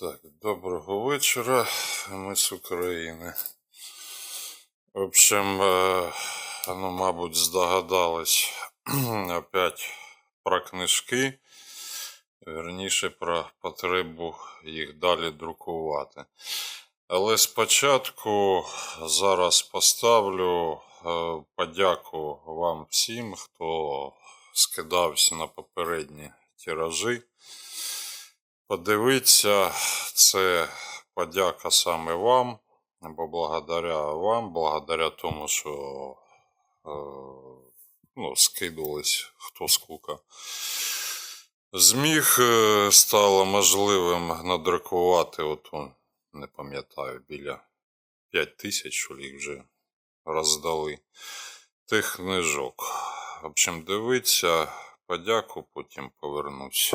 Так, доброго вечора. Ми з України. В общем, е, ну, мабуть, здогадались опять про книжки. Верніше про потребу їх далі друкувати. Але спочатку зараз поставлю е, подяку вам всім, хто скидався на попередні тиражі. Подивіться, це подяка саме вам, бо благодаря вам, благодаря тому, що е, ну, скидувались хто скільки, зміг е, стало можливим надрукувати, от, не пам'ятаю, біля 5 тисяч, їх вже роздали, тих книжок. В общем, дивіться, подяку, потім повернусь.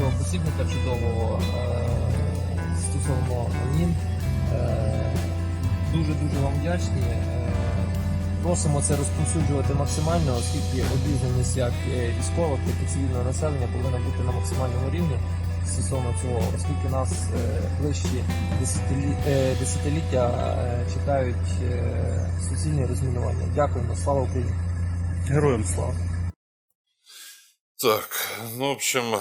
Цього посібника чудового е, стосовно мін. Дуже дуже вам вдячні. Е, Просимо це розповсюджувати максимально, оскільки обізнаність як е, військових, так і цивільного населення повинна бути на максимальному рівні стосовно цього, оскільки нас е, ближчі десятилі- е, десятиліття е, чекають е, суцільні розмінування. Дякуємо, слава Україні! Героям слава. Так, ну, в общем,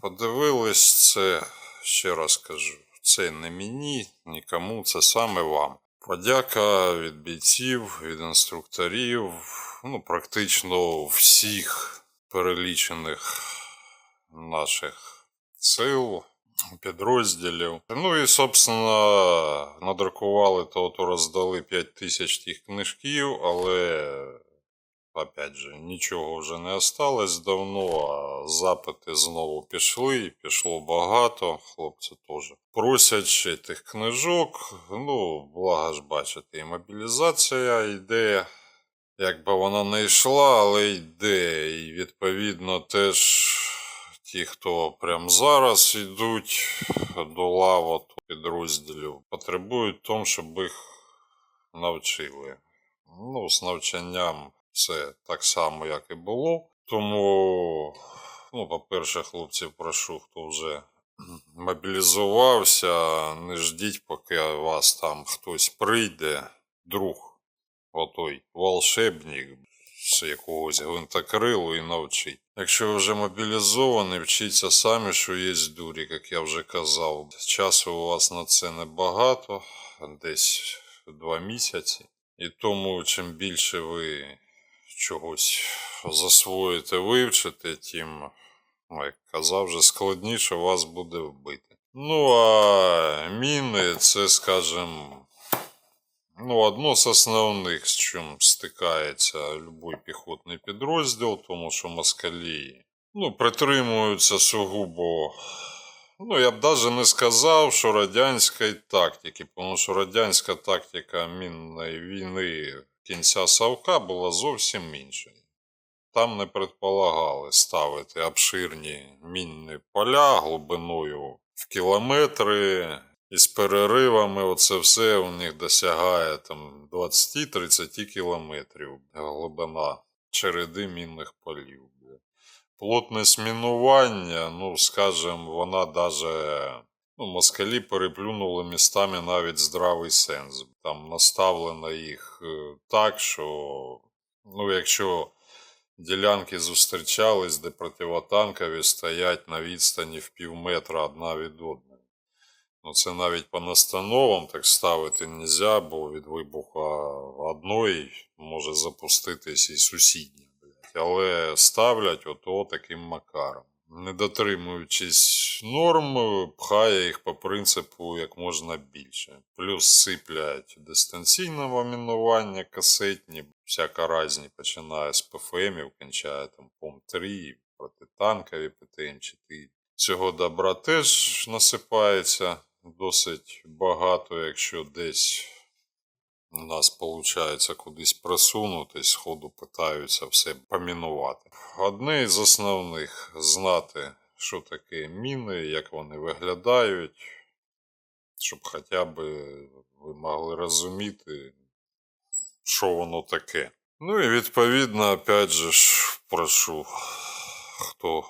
подивились це, ще раз кажу, це не мені, нікому, це саме вам. Подяка від бійців, від інструкторів, ну, практично всіх перелічених наших сил, підрозділів. Ну і, собственно, надрукували то, роздали 5 тисяч тих книжків, але опять же, нічого вже не осталось давно, а запити знову пішли, і пішло багато. Хлопці теж просять ще тих книжок. Ну, благо ж бачите, і мобілізація йде. Якби вона не йшла, але йде. І відповідно теж ті, хто прямо зараз йдуть до лав підрозділів, потребують тому, щоб їх навчили. Ну, з навчанням все так само, як і було. Тому, ну, по-перше, хлопців прошу, хто вже мобілізувався, не ждіть, поки вас там хтось прийде, друг, отой волшебник з якогось гвинтокрилу і навчить. Якщо ви вже мобілізовані, вчіться самі, що є дурі, як я вже казав. Часу у вас на це небагато, десь два місяці. І тому, чим більше ви чогось засвоїте, вивчите, тим, ну, як казав, вже складніше вас буде вбити. Ну, а міни це, скажімо, ну, одно з основних, з чим стикається будь-який піхотний підрозділ, тому що москалі ну, притримуються сугубо. Ну, я б навіть не сказав, що радянської тактики, тому що радянська тактика мінної війни кінця Савка була зовсім іншою. Там не предполагали ставити обширні мінні поля глибиною в кілометри, І з переривами оце все у них досягає там 20-30 кілометрів глибина череди мінних полів. Плотність мінування, ну, скажімо, вона даже. Ну, москалі переплюнули містами навіть здравий сенс. Там наставлено їх е, так, що ну, якщо ділянки зустрічались, де противотанкові стоять на відстані в пів метра одна від одної. Ну, це навіть по настановам так ставити не можна, бо від вибуха одної може запуститись і сусідня. Але ставлять ото таким макаром. Не дотримуючись норм, пхає їх по принципу як можна більше. Плюс сиплять дистанційне вамінування, касетні, всяка разні, починає з ПФМів, кінчає там ПОМ-3, протитанкові ПТМ-4. Цього добра теж насипається досить багато, якщо десь у нас виходить кудись просунутись, сходу питаються все помінувати. Одне з основних знати, що таке міни, як вони виглядають, щоб хоча б ви могли розуміти, що воно таке. Ну і відповідно, опять же ж, прошу, хто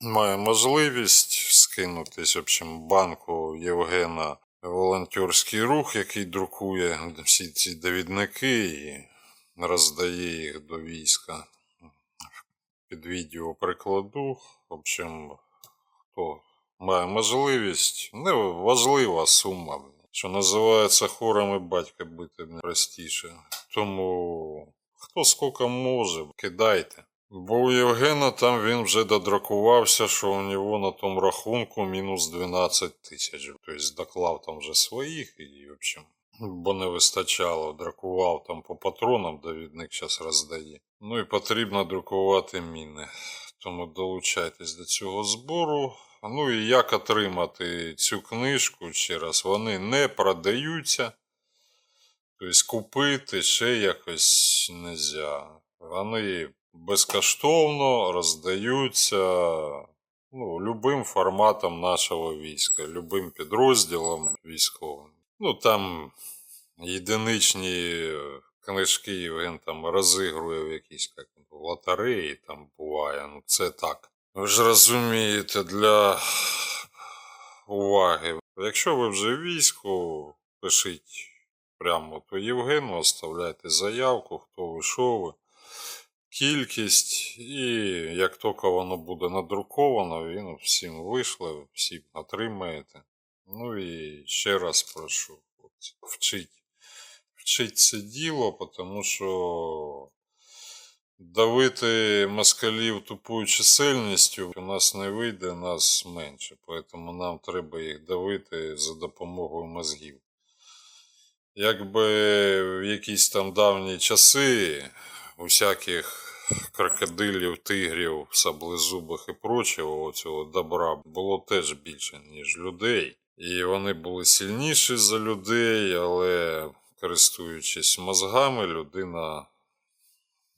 має можливість скинутись в общем, банку Євгена волонтерський рух, який друкує всі ці довідники і роздає їх до війська. Під відео прикладу. В общем, хто має можливість, не важлива сума, що називається хорами батька бити простіше. Тому хто скільки може, кидайте. Бо у Євгена там він вже додракувався, що у нього на тому рахунку мінус 12 тисяч. Тобто доклав там вже своїх і, в общем, бо не вистачало. Друкував там по патронам, довідник зараз роздає. Ну і потрібно друкувати міни. Тому долучайтесь до цього збору. Ну і як отримати цю книжку ще раз, вони не продаються. Тобто купити ще якось не можна. Вони безкоштовно роздаються ну, любим форматом нашого війська, любим підрозділом військовим. Ну там єдиничні книжки Євген там розігрує в якісь як, лотереї, там буває. Ну це так. Ви ж розумієте, для уваги. Якщо ви вже війську, пишіть прямо то Євгену, оставляйте заявку, хто ви, що ви кількість, і як тільки воно буде надруковано, він всім вийшле, всі отримаєте. Ну і ще раз прошу, хлопці, вчіть. Вчіть це діло, тому що давити москалів тупою чисельністю у нас не вийде, нас менше. Тому нам треба їх давити за допомогою мозгів. Якби в якісь там давні часи усяких крокодилів, тигрів, саблезубих і прочого цього добра було теж більше, ніж людей. І вони були сильніші за людей, але користуючись мозгами, людина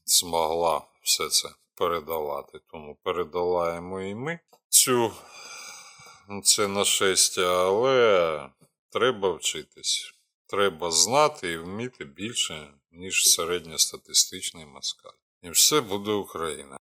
змогла все це передавати. Тому передаваємо і ми цю це нашестя, але треба вчитись. Треба знати і вміти більше, ніж середньостатистичний москаль. І все буде Україна.